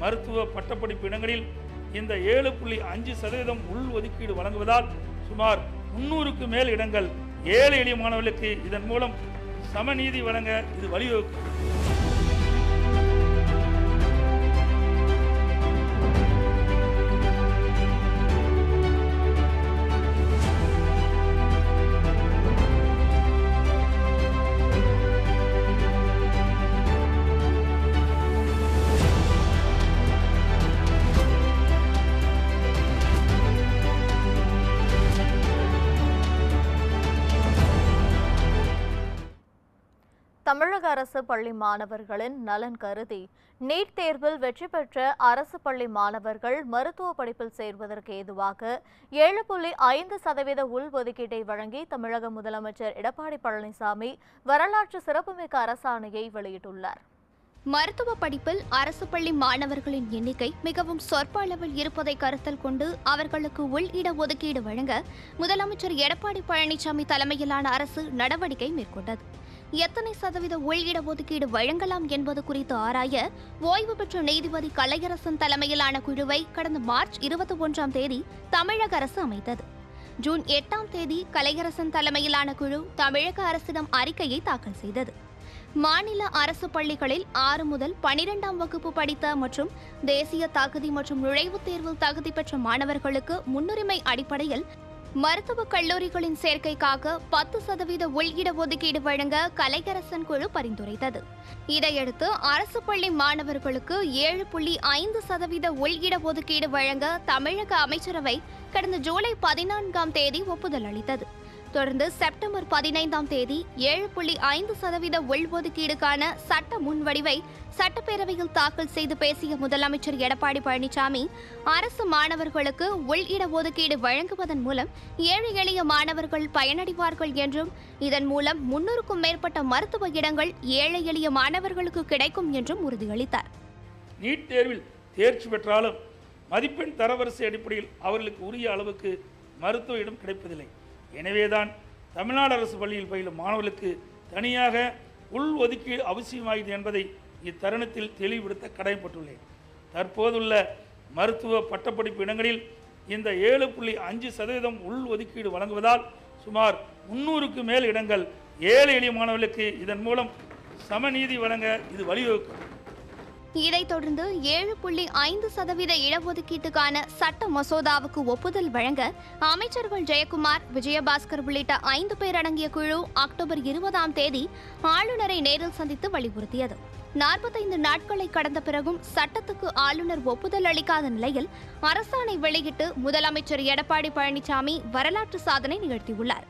மருத்துவ பட்டப்படிப்பு இடங்களில் இந்த ஏழு புள்ளி அஞ்சு சதவீதம் உள் ஒதுக்கீடு வழங்குவதால் சுமார் முன்னூறுக்கு மேல் இடங்கள் ஏழை எளிய மாணவர்களுக்கு இதன் மூலம் சமநீதி வழங்க இது வழிவகுக்கும். தமிழக அரசு பள்ளி மாணவர்களின் நலன் கருதி நீட் தேர்வில் வெற்றி பெற்ற அரசு பள்ளி மாணவர்கள் மருத்துவ படிப்பில் சேர்வதற்கு ஏதுவாக ஏழு புள்ளி ஐந்து சதவீத உள்ஒதுக்கீட்டை வழங்கி தமிழக முதலமைச்சர் எடப்பாடி பழனிசாமி வரலாற்று சிறப்புமிக்க அரசாணையை வெளியிட்டுள்ளார். மருத்துவ படிப்பில் அரசு பள்ளி மாணவர்களின் எண்ணிக்கை மிகவும் சொற்ப அளவில் இருப்பதை கருத்தில் கொண்டு அவர்களுக்கு உள் இட ஒதுக்கீடு வழங்க முதலமைச்சர் எடப்பாடி பழனிசாமி தலைமையிலான அரசு நடவடிக்கை மேற்கொண்டது. எத்தனை சதவீத உள் இட ஒதுக்கீடு வழங்கலாம் என்பது குறித்து ஆராய ஓய்வு பெற்ற நீதிபதி கலையரசன் தலைமையிலான குழுவை கடந்த மார்ச் இருபத்தி ஒன்றாம் தேதி தமிழக அரசு அமைத்தது. ஜூன் எட்டாம் தேதி கலையரசன் தலைமையிலான குழு தமிழக அரசிடம் அறிக்கையை தாக்கல் செய்தது. மாநில அரசு பள்ளிகளில் ஆறு முதல் பனிரெண்டாம் வகுப்பு படித்த மற்றும் தேசிய தகுதி மற்றும் நுழைவுத் தேர்வில் தகுதி பெற்ற மாணவர்களுக்கு முன்னுரிமை அடிப்படையில் மருத்துவக் கல்லூரிகளின் சேர்க்கைக்காக பத்து சதவீத உள்இட ஒதுக்கீடு வழங்க கலையரசன் குழு பரிந்துரைத்தது. இதையடுத்து அரசு பள்ளி மாணவர்களுக்கு ஏழு புள்ளி ஐந்து சதவீத உள்இட ஒதுக்கீடு வழங்க தமிழக அமைச்சரவை கடந்த ஜூலை பதினான்காம் தேதி ஒப்புதல் அளித்தது. தொடர்ந்து செப்டம்பர் பதினைந்தாம் தேதி ஏழு புள்ளி ஐந்து சதவீத உள்ஒதுக்கீடுக்கான சட்ட முன்வடிவை சட்டப்பேரவையில் தாக்கல் செய்து பேசிய முதலமைச்சர் எடப்பாடி பழனிசாமி அரசு மாணவர்களுக்கு உள் இட ஒதுக்கீடு வழங்குவதன் மூலம் ஏழை எளிய மாணவர்கள் பயனடைவார்கள் என்றும் இதன் மூலம் முன்னூறுக்கும் மேற்பட்ட மருத்துவ இடங்கள் ஏழை எளிய மாணவர்களுக்கு கிடைக்கும் என்றும் உறுதியளித்தார். நீட் தேர்வில் தேர்ச்சி பெற்றாலும் மதிப்பெண் தரவரிசை அடிப்படையில் அவர்களுக்கு உரிய அளவுக்கு மருத்துவ இடம் கிடைப்பதில்லை. எனவேதான் தமிழ்நாடு அரசு பள்ளியில் பயிலும் மாணவர்களுக்கு தனியாக உள் ஒதுக்கீடு அவசியமாகிறது என்பதை இத்தருணத்தில் தெளிவுபடுத்த கடமைப்பட்டுள்ளேன் தற்போதுள்ள மருத்துவ பட்டப்படிப்பு இடங்களில் இந்த ஏழு புள்ளி அஞ்சு சதவீதம் உள் ஒதுக்கீடு வழங்குவதால் சுமார் முன்னூறுக்கு மேல் இடங்கள் ஏழை எளிய மாணவர்களுக்கு இதன் மூலம் சமநீதி வழங்க இது வழிவகுக்கும். இதைத் தொடர்ந்து ஏழு புள்ளி ஐந்து சதவீத இடஒதுக்கீட்டுக்கான சட்ட மசோதாவுக்கு ஒப்புதல் வழங்க அமைச்சர்கள் ஜெயக்குமார் விஜயபாஸ்கர் உள்ளிட்ட ஐந்து பேர் அடங்கிய குழு அக்டோபர் இருபதாம் தேதி ஆளுநரை நேரில் சந்தித்து வலியுறுத்தியது. நாற்பத்தைந்து நாட்களை கடந்த பிறகும் சட்டத்துக்கு ஆளுநர் ஒப்புதல் அளிக்காத நிலையில் அரசாணை வெளியிட்டு முதலமைச்சர் எடப்பாடி பழனிசாமி வரலாற்று சாதனை நிகழ்த்தியுள்ளார்.